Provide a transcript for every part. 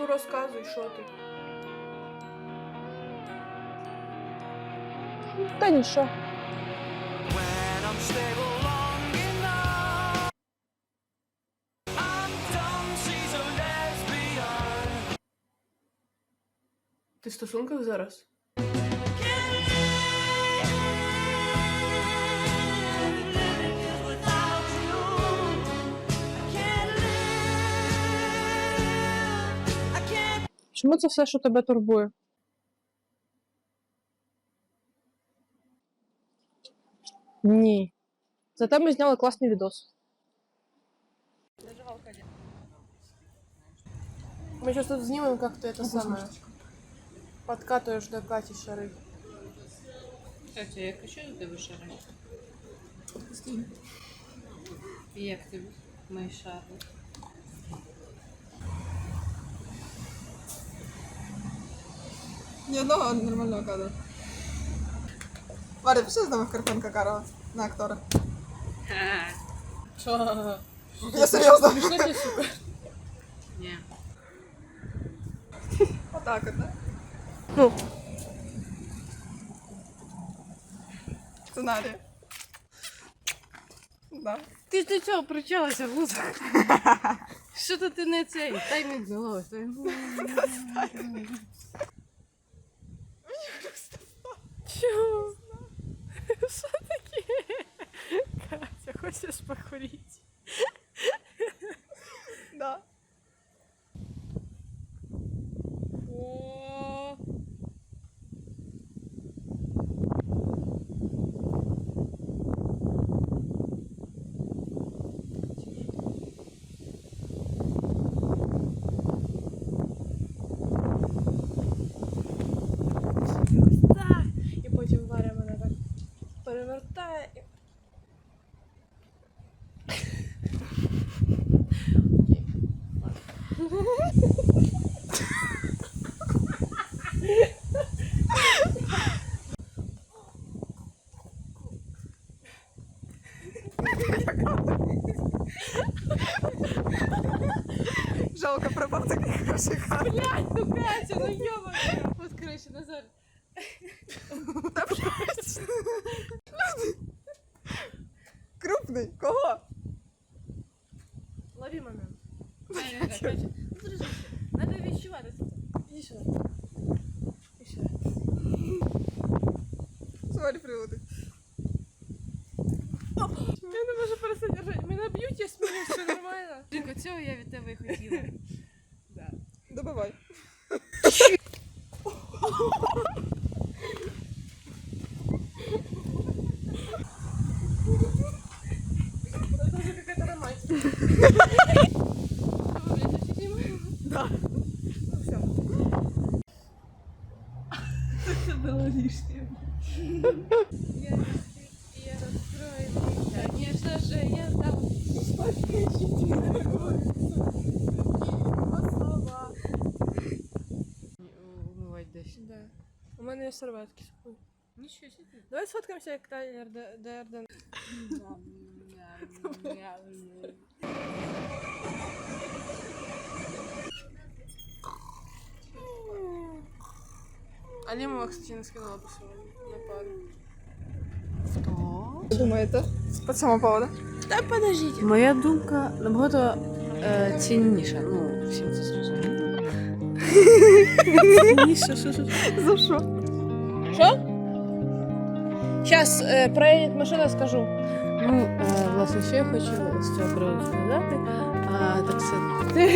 Ну розказуй, що ти. Та нічого. Ти в стосунках зараз? Чому це все, що тебе турбує? Ні. Зате ми зняли класний відос. Мы сейчас тут снимем, как ты это самое. Подкатываешь до Кати шары. Катя, я хочу до тебе шари. Як тобі мої шари? Ні одного нормального кадру. Варя, пиши з нами в Карпенка Карова на актора. Что? Я серйозно. Смешно тебе, сука? Ні. Отак от, да? Ну. Сценарій. Да. Ти ж до цього причалася, гуза. Що то ти не цей? Таймінг зловиш. Чего? Что такие? Катя, хочешь покурить? Да. Жалко, пропав такий хороший. Блядь, ну Катя, ну ёбаная. Вот, короче, Назар. Крупний. цього я від тебе і хотіла. мене є серветки. секунду. Нічого собі. Давай сфоткаемся, як Тайлер Д- Дерден. Алимова, кстати, не скинула бы сегодня на пару. Хто? Думаєте? По цьому поводу? Да подождите. Моя думка набагато е, цінніша. Ну, всім це зрозуміло. Миша, что, что, За що? Что? Сейчас э, проедет машина, скажу. Ну, е, власне, що я хочу з цього приводу сказати, а, так це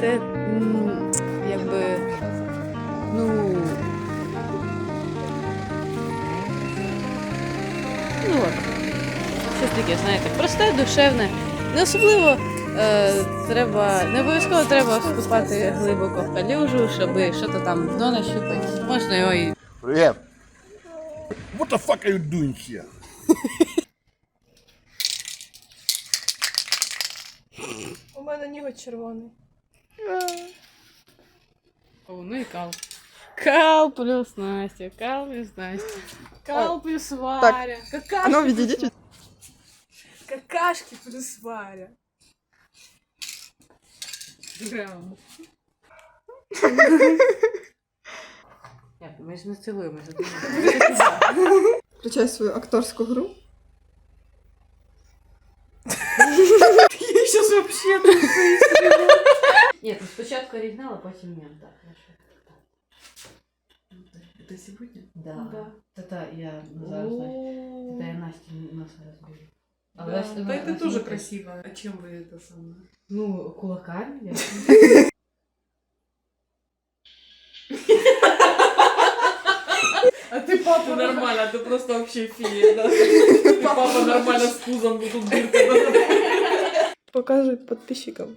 це м, якби ну. Ну от. Щось таке, знаєте, просте, душевне. Не особливо е, треба, не обов'язково треба вступати глибоко в калюжу, щоб що-то там дно нащупати. Можна його і Привет. What the fuck are you doing here? У мене ніготь червоний. О, ну і кал. Кал плюс Настя, кал плюс Настя. Кал плюс Варя. Какашки, А ну, відійдіть. какашки плюс Варя. Грам. Ми ж не цілуємося. Включай свою акторську гру. Я сейчас вообще Ні, то спочатку оригінал, а потім мем, так. хорошо. Это сегодня? Да. Да. Та-та, я ну, зараз, знаєш, я Насті носа розбив. А Да, Настя- да это тоже не красиво. А чем вы это самое? Ну, кулаками. А ты папа нормально, ты просто вообще фея, да? Ты папа нормально с пузом тут дырка. Покажи подписчикам.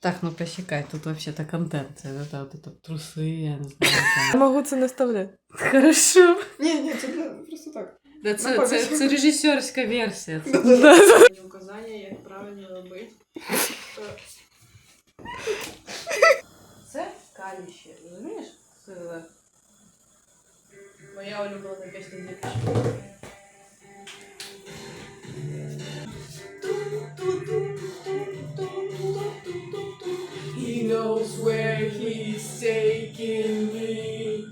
Так, ну посчекай, тут вообще-то контент. Это, это, это трусы, я не знаю. Я можу це не вставляти. Хорошо. Ні, це просто так. Да, це, це, це режисерська версія. Це... Указания, як правильно робити. Це каліще, розумієш? Це Моя улюблена пісня для He knows where he's taking me,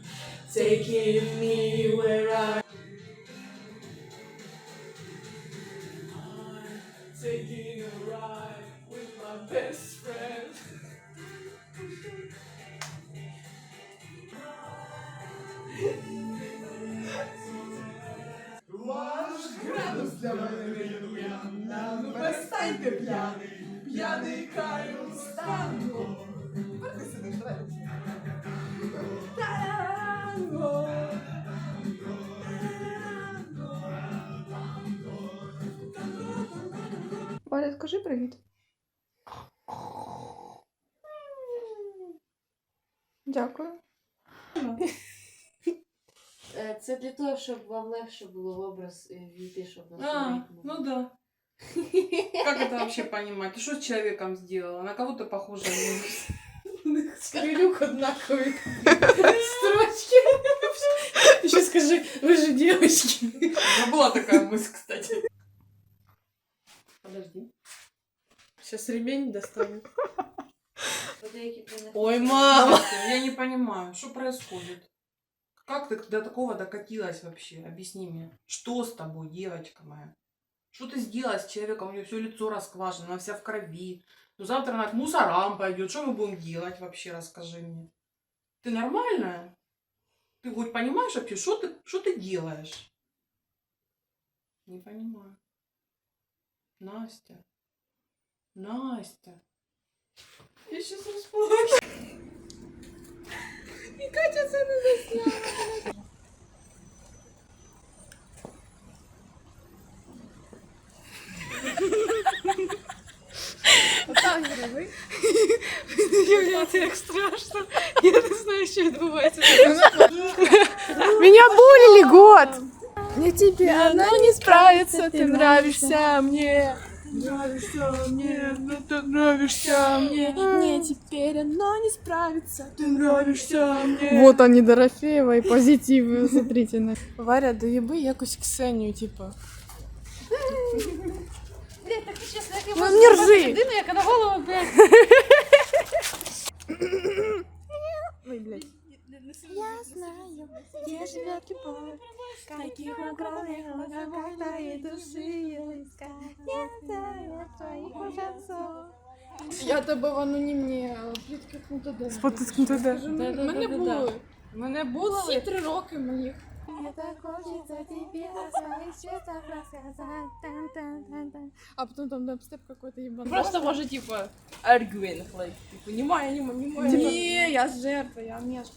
taking me Валя, скажи привіт. Дякую. Е, Це для того, щоб вам легше було в образ е, війти, щоб вас А, видно. ну да. Как это вообще понимать? Ты что с человеком сделала? На кого ты похожа? Скорелюк однаковый. Строчки. Еще скажи, вы же девочки. У меня была такая мысль, кстати. Подожди. Сейчас ремень достану. Ой, мама! Я не понимаю, что происходит? Как ты до такого докатилась вообще? Объясни мне. Что с тобой, девочка моя? Что ты сделала с человеком? У нее все лицо расквашено, она вся в крови. Ну, завтра она к мусорам пойдет. Что мы будем делать вообще, расскажи мне. Ты нормальная? Ты хоть понимаешь вообще, что ты, что ты делаешь? Не понимаю. Настя. Настя. Я сейчас расплачусь. И Катя це не засняла. Уявляєте, як страшно. Я не знаю, що відбувається. Меня булили год! Не тебе, она не справится, ты нравишься мне. Нравишься мне, ну ты нравишься мне. Не теперь оно не справится, ты нравишься мне. Вот они, Дорофеева и позитивы, смотрите. на- Варя, доеби якось Ксенію, типа. Блять, так чесно, як я Ну, можу не зробити ржи. людину, яка на голову, блядь. Ой, блядь. Я знаю, где живет любовь, каких огромных глазах твоей души искать. Я знаю твоих ужасов. Я тебе в анонімні плітки КНТД. Спотиски КНТД. Да-да-да-да-да. Мене були. Мене було. Всі три роки моїх. Мне так хочется тебе А потом там дабстеп какой-то ебаный. Просто может типа arguing, like, типа, не моя, не моя, не я жертва, я мешка.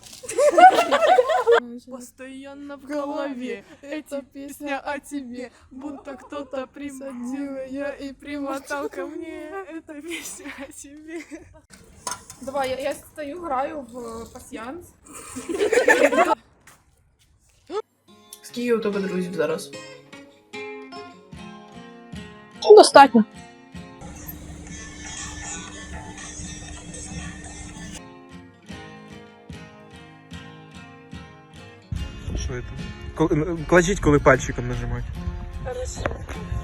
Постоянно в голове эта песня о тебе, будто кто-то присадил ее и примотал ко мне. Эта песня о тебе. Давай, я, я стою, граю в пасьянс. Скільки у тебе друзів зараз? Достатньо. Що це? Ко- Кладіть, коли пальчиком нажимати. Хорошо.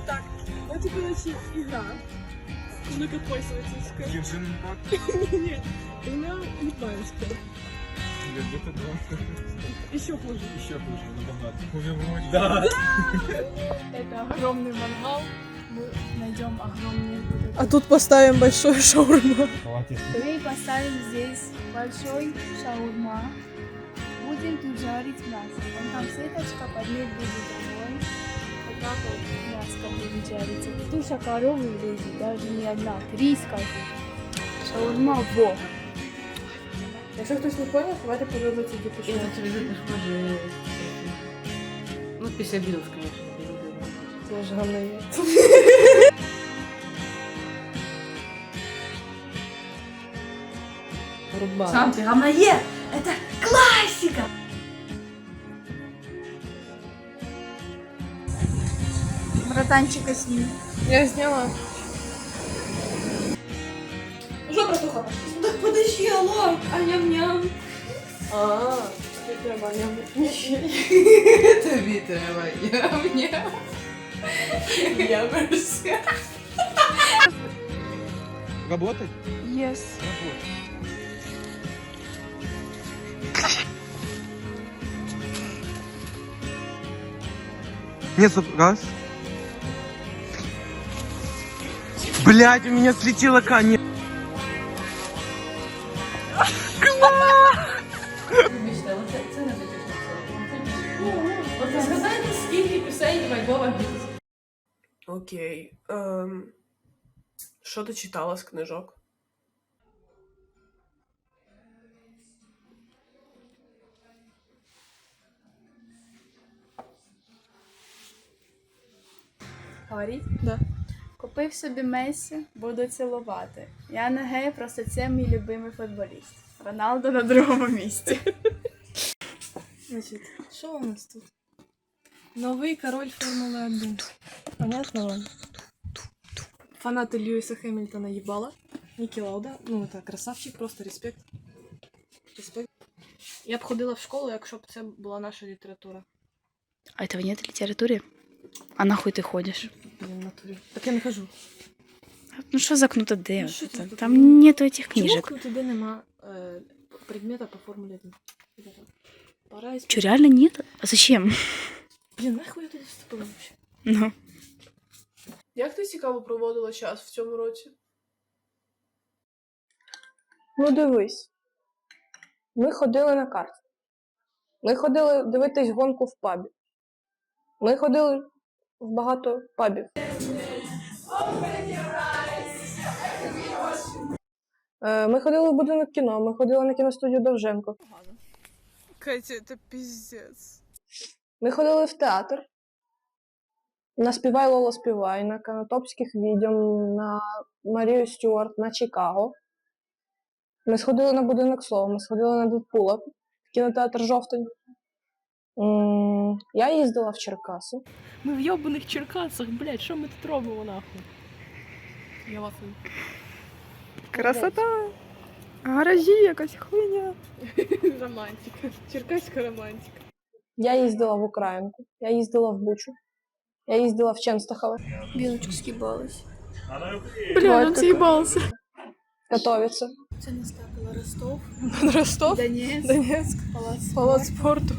Так, вот тебе значит игра. Великопольська. Юджин Імпакт. Ні, у мене литванська. Як будто два. І ще хуже. Ще хуже, набагато. Хуже Да. Это огромный мангал. Мы найдем огромный А тут поставим большой шаурма. Мы поставим здесь большой шаурма. Будем тут жарить мясо. Вон там сыточка, поднять будет огонь. Вот так вот мяско будет жариться. Туша коровы влезет, даже не одна, три скажу. Шаурма во. Якщо хтось не поняв, давайте подивитися діпушку. Это тебе похоже. Ну, після білов, конечно, Це ж гамне. Руба. Сам ты говноед! Это классика! Братанчика с ним. Я зняла. Подожди, алло, а ням-ням. А, тобі треба ням. Тобі треба, я мне. Я мерся. Работать? Yes. Работать. Нет, стоп, раз. Блять, у меня слетела каня. Окей. Ем, що ти читала з книжок? Говорить? Да. Купив собі Месі, буду цілувати. Я не гей, просто це мій любимий футболіст. Роналдо на другому місці. Значить, що у нас тут? Новий король Формули 1. Понятно вам? Фанаты Льюиса Хэмилтона ебала. Ники Лауда. Ну, это красавчик, просто респект. Респект. Я б ходила в школу, якщо б це була наша література. А этого нет в литературе? А нахуй ты ходишь? Блін, в натурі. Так я не хожу. Ну что за кнута Д? Ну, что Это- ты тут Там думала? нету этих Чого книжек. туди нема е, предмета по Формулі 1? Ребята, Пора исп... Че, реально нет? А зачем? Блін, нахуй я туди вступила вообще? Ну, Як ти цікаво проводила час в цьому році? Ну дивись. Ми ходили на карт. Ми ходили дивитись гонку в пабі. Ми ходили в багато пабів. Е, Ми ходили в будинок кіно, ми ходили на кіностудію Довженко. Катя, це піздець. Ми ходили в театр. На Співай Лола Співай, на Канатопських відьом, на Марію Стюарт, на Чикаго. Ми сходили на будинок слова, ми сходили на Дедпула, в кінотеатр Жовтень. Я їздила в Черкаси. Ми в йобаних Черкасах, блядь, що ми тут робимо нахуй? Я вас Красота! Гаражі якась хуйня. Романтика. Черкаська романтика. Я їздила в Українку, я їздила в Бучу, я їздила в Ченстахове, Білочка скибалась. Бля, Давай нам так. з'їбався. Катовіце, Це не стапила Ростов, Ростов, Донецьк, Донецьк, Палац. Палац спорту,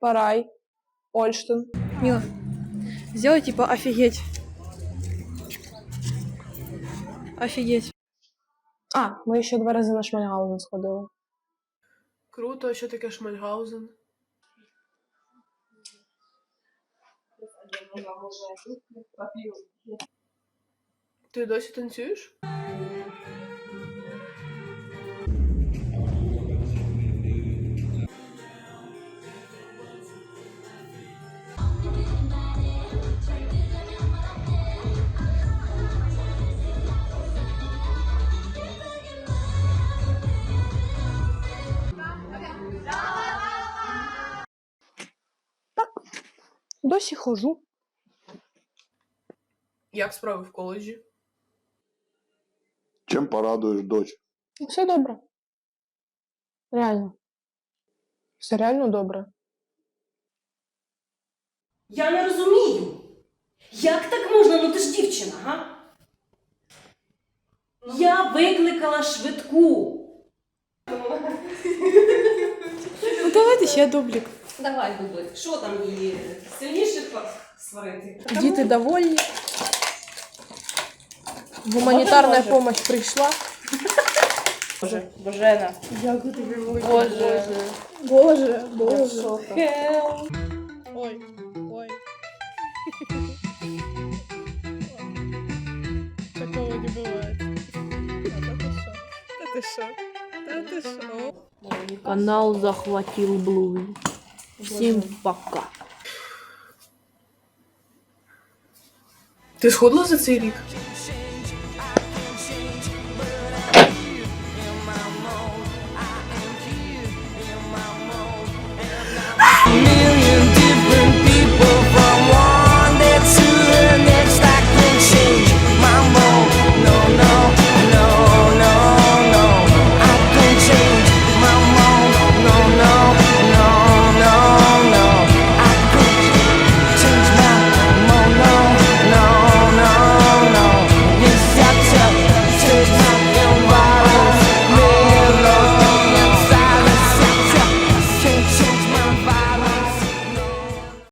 Парай, Ольштин. Мила, сделай типа офигеть. Офигеть. А, ми ще два рази на Шмальгаузен сходили. Круто, а що таке Шмальгаузен? Ти досі танцюєш? Досі хожу. Як справи в коледжі? Чем порадуешь дочь? Все добре. Реально. Все реально добре. Я не розумію. Як так можна? Ну ти ж дівчина, га? Я викликала швидку. Ну давайте ще дублік. Давай, Бублик, що там її сильніше сварити? Діти довольні. Гуманітарна допомога прийшла. Боже, Божена. Дякую тобі, Боже. Боже, Боже. Ой, ой. Такого не бывает. А ты шо? Да ты шо? Да ты шо? Канал захватил Блуй. Всім пока. Ти сходила за цей?